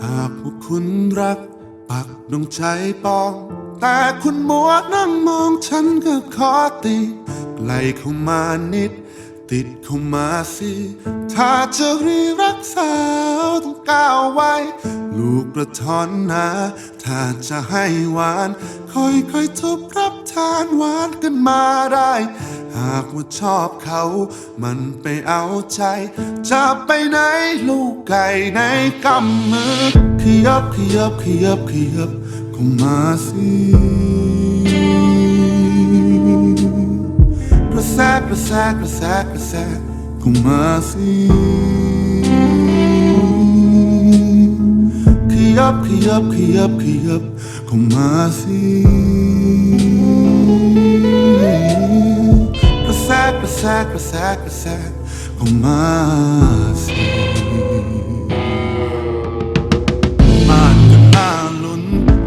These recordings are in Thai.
หากพวกคุณรัก ปักดวงใจปอง แต่คุณมัวนั่งมองฉันก็ขอตีไกลเข้ามานิด ติดเข้ามาสิ ถ้าจะรีรักสาวต้องก้าวไว้ ลูกกระท้อนนาถ้าจะให้หวาน ค่อยๆทบรับทานหวานกันมาได้ หากว่าชอบเขา มันไปเอาใจ จะไปไหนลูกไก่ในกำมือ ขยับขยับขยับขยับเข้ามาสิกระแสกระแสกระแสกระแสเข้ามาสิขยับขยับขยับขยับเข้ามาสิ แสกระแสกระแสเข้ามาสิบ้านก็น่าลุ้น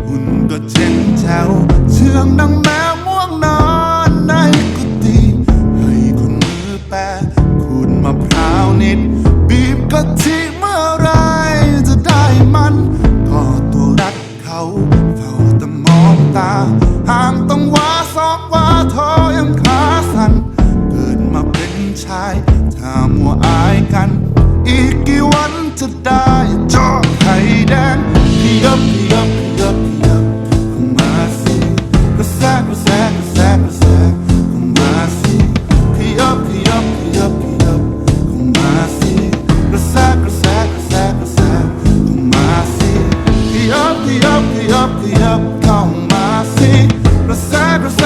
หุ่นก็เจ๋งแจ๋วเชื่องดังแมวม่วงนอนในกุฏิให้คนมือแปะขูดมะพร้าวนิด บีบกะทิเมื่อไรจะได้มันก็ตัวรักเขาเฝ้าแต่มองตาห่างต้องว่าสองว่าทยัายกัน อีกกี่วันจะได้จอไข่แดงพี่ยับพี่ยับพี่ยับพี่ยับเข้ามาสิกระแสกระแสกระแสกระแสเข้ามาสิพี่ยับพี่ยับพี่ยับพี่ยับเข้ามาสิกระแสกระแสกระแสกระแสเข้ามาสิพี่ยับพี่ยับพี่ยับพี่ยับเข้ามาสิกระแสกระแส